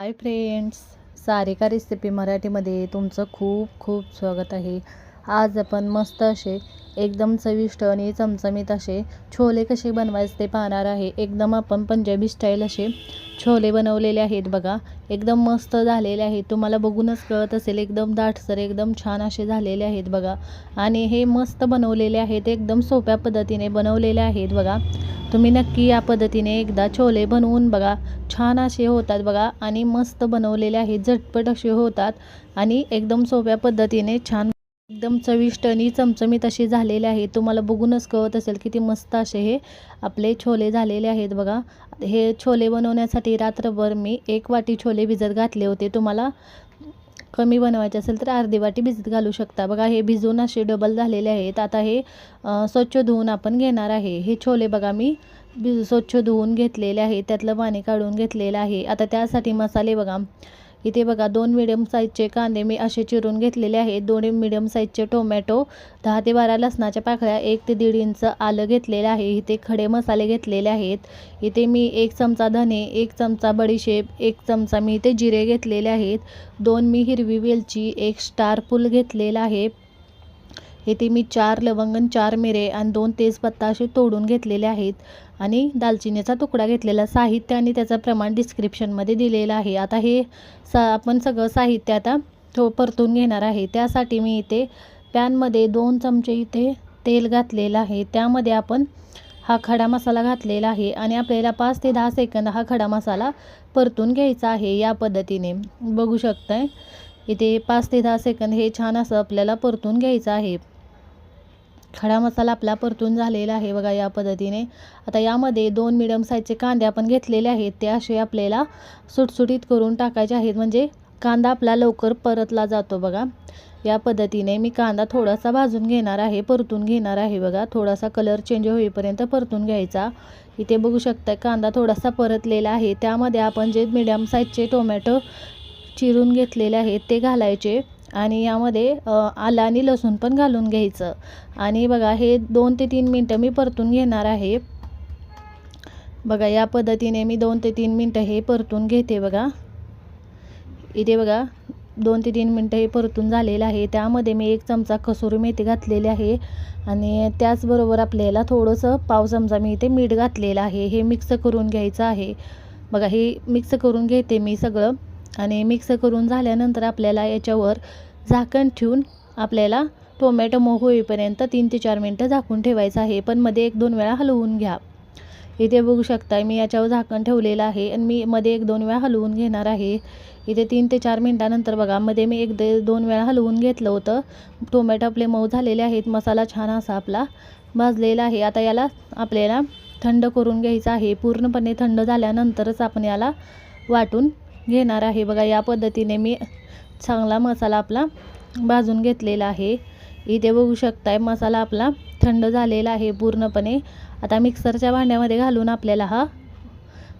Hi friends Sarika recipe मराठीमध्ये तुमचं खूप खूप स्वागत आहे. आज आपण मस्त असे एकदम चविष्ट आणि चमचमीत असे छोले कसे बनवायचे ते पाहणार आहे. एकदम आपण पंजाबी स्टाईल असे छोले बनवलेले आहेत बघा. एकदम मस्त झालेले आहेत. तुम्हाला बघूनच कळत असेल एकदम दाटसर एकदम छान असे झालेले आहेत बघा. आणि हे मस्त बनवलेले आहेत एकदम सोप्या पद्धतीने बनवलेले आहेत बघा. तुम्ही नक्की या पद्धतीने एकदा छोले बनवून बघा. छान असे होतात बघा आणि मस्त बनवलेले आहेत झटपट असे होतात आणि एकदम सोप्या पद्धतीने छान एकदम चविष्ट आणि चमचमीत अशी झालेले आहेत तुम्हाला बघूनच कळत असेल किती मस्त असे हे आपले छोले झालेले आहेत बघा. हे छोले बनवण्यासाठी रात्रभर मी एक वाटी छोले भिजत घातले होते. तुम्हाला कमी बनवायचे असेल तर अर्धी वाटी भिजत घालू शकता. बघा हे भिजून असे डबल झालेले आहेत. आता हे स्वच्छ धुवून आपण घेणार आहे. हे छोले बघा मी स्वच्छ धुवून घेतलेले आहे. त्यातलं पाणी काढून घेतलेलं आहे. आता त्यासाठी मसाले बघा. इथे बघा दोन मिडियम साईजचे कांदे मी असे चिरून घेतलेले आहेत. दोन मिडियम साईजचे टोमॅटो दहा ते बारा लसणाच्या पाकळ्या एक ते दीड इंच आलं घेतलेलं आहे. इथे खडे मसाले घेतलेले आहेत. इथे मी एक चमचा धने एक चमचा बडीशेप एक चमचा मी इथे जिरे घेतलेले आहेत. दोन मी हिरवी वेलची एक स्टार फूल घेतलेला आहे. इथे मी चार लवंगन चार मिरे आणि दोन तेजपत्ता असे तोडून घेतलेले आहेत. आणि दालचिनीचा तुकडा घेतलेला साहित्य आणि त्याचं प्रमाण डिस्क्रिप्शनमध्ये दिलेलं आहे. आता हे सा आपण सगळं साहित्य आता थो परतून घेणार आहे. त्यासाठी मी इथे पॅनमध्ये दोन चमचे इथे तेल घातलेलं आहे. त्यामध्ये आपण हा खडा मसाला घातलेला आहे आणि आपल्याला पाच ते दहा सेकंद हा खडा मसाला परतून घ्यायचा आहे या पद्धतीने. बघू शकताय इथे पाच ते दहा सेकंद हे छान असं आपल्याला परतून घ्यायचं आहे. खडा मसाला आपला परतून झालेला आहे बघा या पद्धतीने. आता यामध्ये दोन मिडियम साईजचे कांदे आपण घेतलेले आहेत. ते असे आपल्याला सुटसुटीत करून टाकायचे आहेत. म्हणजे कांदा आपला लवकर परतला जातो बघा. या पद्धतीने मी कांदा थोडासा भाजून घेणार आहे परतून घेणार आहे बघा. थोडासा कलर चेंज होईपर्यंत परतून घ्यायचा. इथे बघू शकता कांदा थोडासा परतलेला आहे. त्यामध्ये आपण जे मिडियम साईजचे टोमॅटो चिरून घेतलेले आहेत ते घालायचे. आणि यामध्ये आलं आणि लसूण पण घालून घ्यायचं. आणि बघा हे दोन ते तीन मिनटं मी परतून घेणार आहे. बघा या पद्धतीने मी दोन ते तीन मिनटं हे परतून घेते बघा. इथे बघा दोन ते तीन मिनटं हे परतून झालेलं आहे. त्यामध्ये मी एक चमचा कसुरी मेथी घातलेली आहे. आणि त्याचबरोबर आपल्याला थोडंसं पाव चमचा मी इथे मीठ घातलेलं आहे. हे मिक्स करून घ्यायचं आहे. बघा हे मिक्स करून घेते मी सगळं. आणि मिक्स करून झाल्यानंतर आपल्याला याच्यावर झाकण ठेवून आपल्याला टोमॅटो मऊ होईपर्यंत तीन ते चार मिनटं झाकून ठेवायचं आहे. पण मध्ये एक दोन वेळा हलवून घ्या. इथे बघू शकता मी याच्यावर झाकण ठेवलेलं आहे आणि मी मध्ये एक दोन वेळा हलवून घेणार आहे. इथे तीन ते चार मिनटानंतर बघा मध्ये मी एक दे दोन वेळा हलवून घेतलं होतं. टोमॅटो आपले मऊ झालेले आहेत मसाला छान असा आपला भाजलेला आहे. आता याला आपल्याला थंड करून घ्यायचं आहे. पूर्णपणे थंड झाल्यानंतरच आपण याला वाटून घेणार आहे. बघा या पद्धतीने मी चांगला मसाला आपला भाजून घेतलेला आहे. इथे बघू शकताय मसाला आपला थंड झालेला आहे पूर्णपणे. आता मिक्सरच्या भांड्यामध्ये घालून आपल्याला हा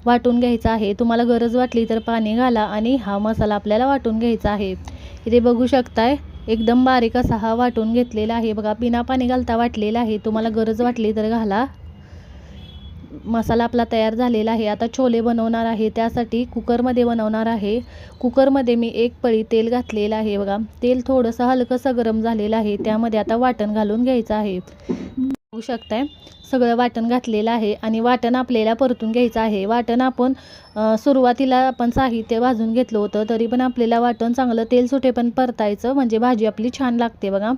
वाटून घ्यायचा आहे. तुम्हाला गरज वाटली तर पाणी घाला आणि हा मसाला आपल्याला वाटून घ्यायचा आहे. इथे बघू शकताय एकदम बारीक असा हा वाटून घेतलेला आहे. बघा बिना पाणी घालता वाटलेला आहे. तुम्हाला गरज वाटली तर घाला. मसाला आपला तयार झालेला आहे. आता छोले बनवणार आहे. त्यासाठी कुकरमध्ये बनवणार आहे. कुकरमध्ये मी एक पळी तेल घातलेलं आहे. बघा तेल थोडंसं हलकंसं गरम झालेलं आहे. त्यामध्ये आता वाटण घालून घ्यायचं आहे. बघू शकताय? सगळं वाटण घातलेलं आहे आणि वाटण आपल्याला परतून घ्यायचं आहे. वाटण आपण सुरुवातीला आपण साहित्य भाजून घेतलं होतं तरी पण आपल्याला वाटण चांगलं तेल सुटे पण परतायचं. म्हणजे भाजी आपली छान लागते बघा.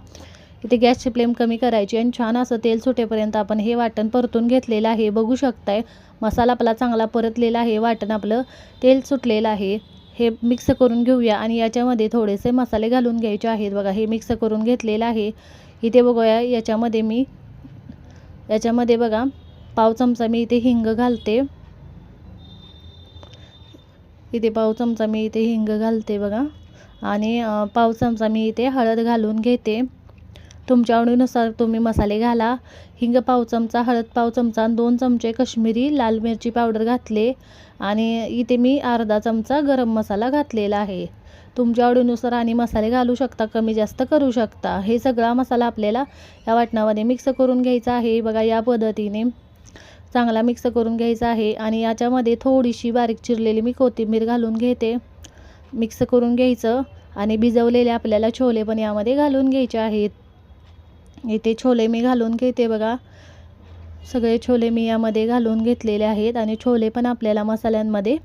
इथे गॅसची फ्लेम कमी करायची आणि छान असं तेल सुटेपर्यंत आपण हे वाटण परतून घेतलेलं आहे. बघू शकताय मसाला आपला चांगला परतलेला आहे. वाटण आपलं तेल सुटलेलं आहे. हे मिक्स करून घेऊया आणि याच्यामध्ये थोडेसे मसाले घालून घ्यायचे आहेत. बघा हे मिक्स करून घेतलेलं आहे. इथे बघूया याच्यामध्ये मी याच्यामध्ये बघा पाव चमचा मी इथे हिंग घालते. इथे पाव चमचा मी इथे हिंग घालते बघा. आणि पाव चमचा मी इथे हळद घालून घेते. तुमच्या आवडीनुसार तुम्ही मसाले घाला. हिंग पाव चमचा हळद पाव चमचा आणि दोन चमचे कश्मीरी लाल मिरची पावडर घातले. आणि इथे मी अर्धा चमचा गरम मसाला घातलेला आहे. तुमच्या आवडीनुसार आणि मसाले घालू शकता कमी जास्त करू शकता. हे सगळा मसाला आपल्याला या वाटणामध्ये मिक्स करून घ्यायचा आहे. बघा या पद्धतीने चांगला मिक्स करून घ्यायचा आहे. आणि याच्यामध्ये थोडीशी बारीक चिरलेली मी कोथिंबीर घालून घेते. मिक्स करून घ्यायचं. आणि भिजवलेले आपल्याला छोले पण यामध्ये घालून घ्यायचे आहेत. इथे छोले मी घालून घेते बघा. सगळे छोले मी यामध्ये घालून घेतलेले आहेत आणि छोले पण आपल्याला मसाल्यांमध्ये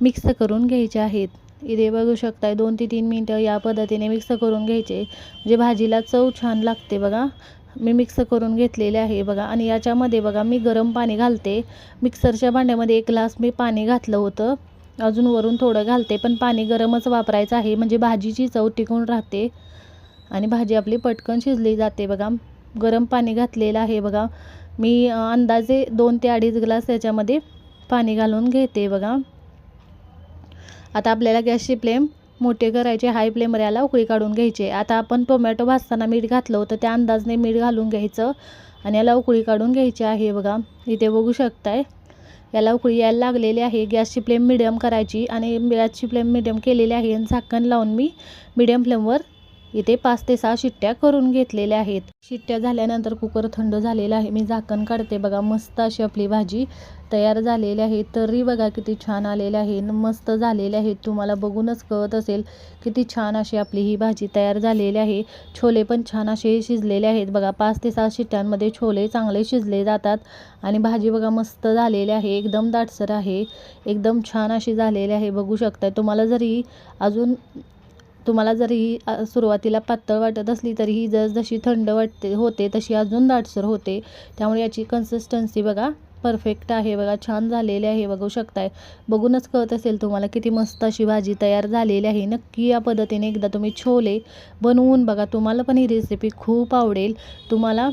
मिक्स करून घ्यायचे आहेत. इथे बघू शकताय दोन ते तीन मिनटं या पद्धतीने मिक्स करून घ्यायचे. म्हणजे भाजीला चव छान लागते बघा. मी मिक्स करून घेतलेले आहे बघा आणि याच्यामध्ये बघा मी गरम पाणी घालते. मिक्सरच्या भांड्यामध्ये एक ग्लास मी पाणी घातलं होतं. अजून वरून थोडं घालते पण पाणी गरमच वापरायचं आहे. म्हणजे भाजीची चव टिकून राहते. आणि भाजी आपली पटकन शिजली जाते. बघा गरम पाणी घातलेलं आहे बघा. मी अंदाजे दोन ते अडीच ग्लास याच्यामध्ये पाणी घालून घेते बघा. आता आपल्याला गॅसची फ्लेम मोठे करायचे हाय फ्लेमवर याला उकळी काढून घ्यायचे. आता आपण टोमॅटो भाजताना मीठ घातलं होतं त्या अंदाजने मीठ घालून घ्यायचं आणि याला उकळी काढून घ्यायची आहे बघा. इथे बघू शकताय याला उकळी यायला लागलेली आहे. गॅसची फ्लेम मिडियम करायची आणि गॅसची फ्लेम मिडियम केलेली आहे आणि झाकण लावून मी मिडियम फ्लेमवर इथे पाच ते सहा शिट्ट्या करून घेतलेल्या आहेत. शिट्ट्या झाल्यानंतर कुकर थंड झालेला आहे. मी झाकण काढते. बघा मस्त अशी आपली भाजी तयार झालेली आहे. तरी बघा किती छान आलेली आहे. मस्त झालेली आहे. तुम्हाला बघूनच कळत असेल किती छान अशी आपली ही भाजी तयार झालेली आहे. छोले पण छान असे शिजलेले आहेत. बघा पाच ते सहा शिट्ट्यांमध्ये छोले चांगले शिजले जातात. आणि भाजी बघा मस्त झालेली आहे. एकदम दाटसर आहे. एकदम छान अशी झालेली आहे. बघू शकताय. तुम्हाला जरी अजून तुम्हाला जरी ही सुरुवातीला पातळ वाटत असली तरी ही जसजशी थंड वाटते होते तशी अजून दाटसर होते. त्यामुळे याची कन्सिस्टन्सी बघा परफेक्ट आहे बघा छान झालेली आहे बघू शकताय. बघूनच कळत असेल तुम्हाला किती मस्त अशी भाजी तयार झालेली आहे. नक्की या पद्धतीने एकदा तुम्ही छोले बनवून बघा. तुम्हाला पण ही रेसिपी खूप आवडेल. तुम्हाला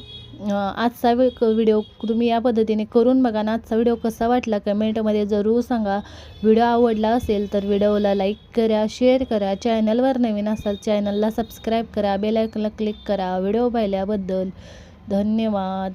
आजचा व्हिडिओ तुम्ही या पद्धतीने करून बघा ना. आजचा व्हिडिओ कसा वाटला कमेंटमध्ये जरूर सांगा. व्हिडिओ आवडला असेल तर व्हिडिओला लाईक करा शेअर करा. चॅनलवर नवीन असाल चॅनलला सबस्क्राईब करा. बेलायकनला क्लिक करा. व्हिडिओ पाहिल्याबद्दल धन्यवाद.